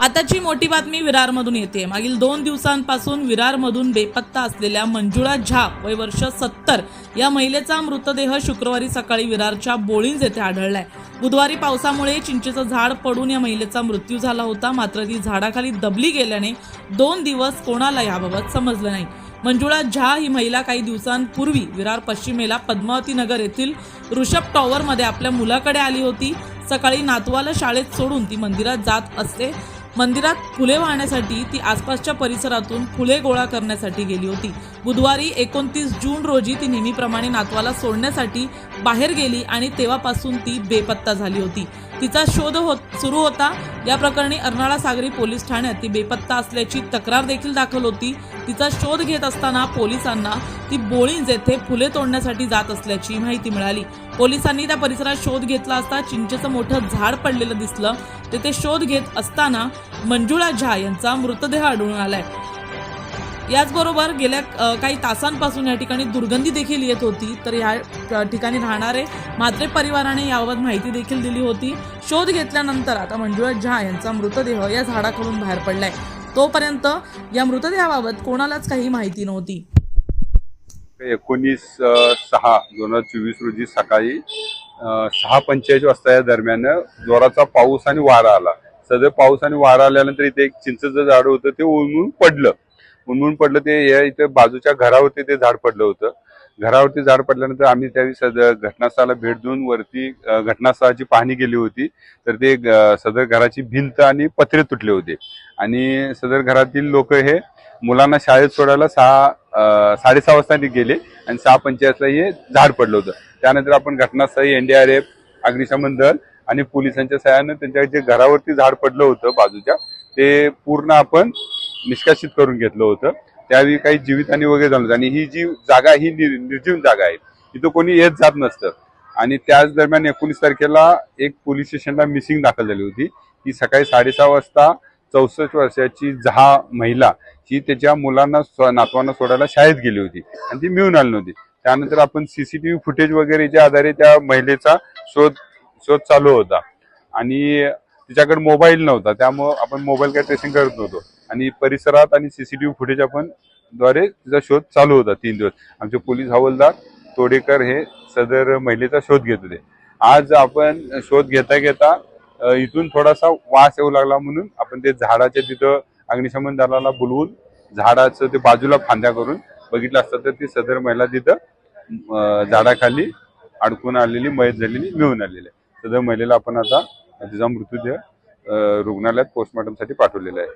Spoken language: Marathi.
आताची मोठी बातमी विरारमधून येते. मागील दोन दिवसांपासून विरारमधून बेपत्ता असलेल्या मंजुळा झा वय वर्ष सत्तर या महिलेचा मृतदेह शुक्रवारी सकाळी विरारच्या बोळींज येथे आढळलाय. बुधवारी पावसामुळे चिंचेचं झाड पडून या महिलेचा मृत्यू झाला होता. मात्र ती झाडाखाली दबली गेल्याने दोन दिवस कोणाला याबाबत समजलं नाही. मंजुळा झा ही महिला काही दिवसांपूर्वी विरार पश्चिमेला पद्मावती नगर येथील ऋषभ टॉवरमध्ये आपल्या मुलाकडे आली होती. सकाळी नातवाला शाळेत सोडून ती मंदिरात जात असते. मंदिरात फुले वाहण्यासाठी ती आसपासच्या परिसरातून फुले गोळा करण्यासाठी गेली होती. बुधवारी एकोणतीस जून रोजी ती नेहमीप्रमाणे नातवाला सोडण्यासाठी बाहेर गेली आणि तेव्हापासून ती बेपत्ता झाली होती. तिचा शोध होत सुरू होता. या प्रकरणी अर्नाळा सागरी पोलीस ठाण्यात ती बेपत्ता असल्याची तक्रार देखील दाखल होती. तिचा शोध घेत असताना पोलिसांना ती बोळींज येथे फुले तोडण्यासाठी जात असल्याची माहिती मिळाली. पोलिसांनी त्या परिसरात शोध घेतला असता चिंचेचं मोठं झाड पडलेलं दिसलं. तेथे शोध घेत असताना मंजुळा झा यांचा मृतदेह आढळून आलाय. याचबरोबर गेल्या काही तासांपासून या ठिकाणी दुर्गंधी देखील येत होती. तर या ठिकाणी राहणारे म्हात्रे परिवाराने याबाबत माहिती देखील दिली होती. शोध घेतल्यानंतर आता मंजुळा झा यांचा मृतदेह या झाडाकडून बाहेर पडलाय. तोपर्यंत या मृतदेहाबाबत कोणालाच काही माहिती नव्हती. एकोणीस सहा दोन हजार चोवीस रोजी सकाळी सहा पंचेचाळीस वाजता या दरम्यान जोराचा पाऊस आणि वारा आला. सदर पाऊस आणि वारा आल्यानंतर इथे एक चिंचचं झाड होतं ते ओळून पडलं. उन्मून पडलं ते या इथं बाजूच्या घरावरती ते झाड पडलं होतं. घरावरती झाड पडल्यानंतर आम्ही त्यावेळी सदर घटनास्थळाला भेट देऊन वरती घटनास्थळाची पाहणी केली होती. तर ते सदर घराची भिंत आणि पत्रे तुटले होते. आणि सदर घरातील लोक हे मुलांना शाळेत सोडायला सहा साडेसहा वाजता ते गेले आणि सहा पंचायतला हे झाड पडलं होतं. त्यानंतर आपण घटनास्थळी एनडीआरएफ अग्निशमन दल आणि पोलिसांच्या सहाय्यानं त्यांच्या जे घरावरती झाड पडलं होतं बाजूच्या ते पूर्ण आपण निष्कासित करून घेतलं होतं. त्यावेळी काही जीवितहानी वगैरे झालं आणि ही जी जागा ही निर्जीव जागा आहे. तिथं कोणी येत जात नसतं. आणि त्याच दरम्यान एकोणीस तारखेला एक पोलीस स्टेशनला मिसिंग दाखल झाली होती. ती सकाळी साडेसहा वाजता चौसष्ट वर्षाची जहा महिला ही त्याच्या मुलांना नातवांना सोडायला शाळेत गेली होती. आणि ती मिळून आली नव्हती. त्यानंतर आपण सीसीटीव्ही फुटेज वगैरेच्या आधारे त्या महिलेचा शोध शोध चालू होता. आणि तिच्याकडे मोबाईल नव्हता. त्यामुळं आपण मोबाईल काय ट्रेसिंग करत नव्हतो. आणि परिसरात आणि सीसीटीव्ही फुटेज आपण द्वारे तिचा शोध चालू होता तीन दिवस. आमचे पोलीस हवालदार तोडेकर हे सदर महिलेचा शोध घेत होते. आज आपण शोध घेता घेता इथून थोडासा वास येऊ लागला म्हणून आपण ते झाडाच्या तिथं अग्निशमन दलाला बोलवून झाडाचं ते बाजूला फांद्या करून बघितलं असतं तर ती सदर महिला तिथं झाडाखाली अडकून आलेली मयत झालेली मिळून आलेली आहे. सदर महिलेला आपण आता तिचा मृतदेह रुग्णालयात पोस्टमॉर्टमसाठी पाठवलेला आहे.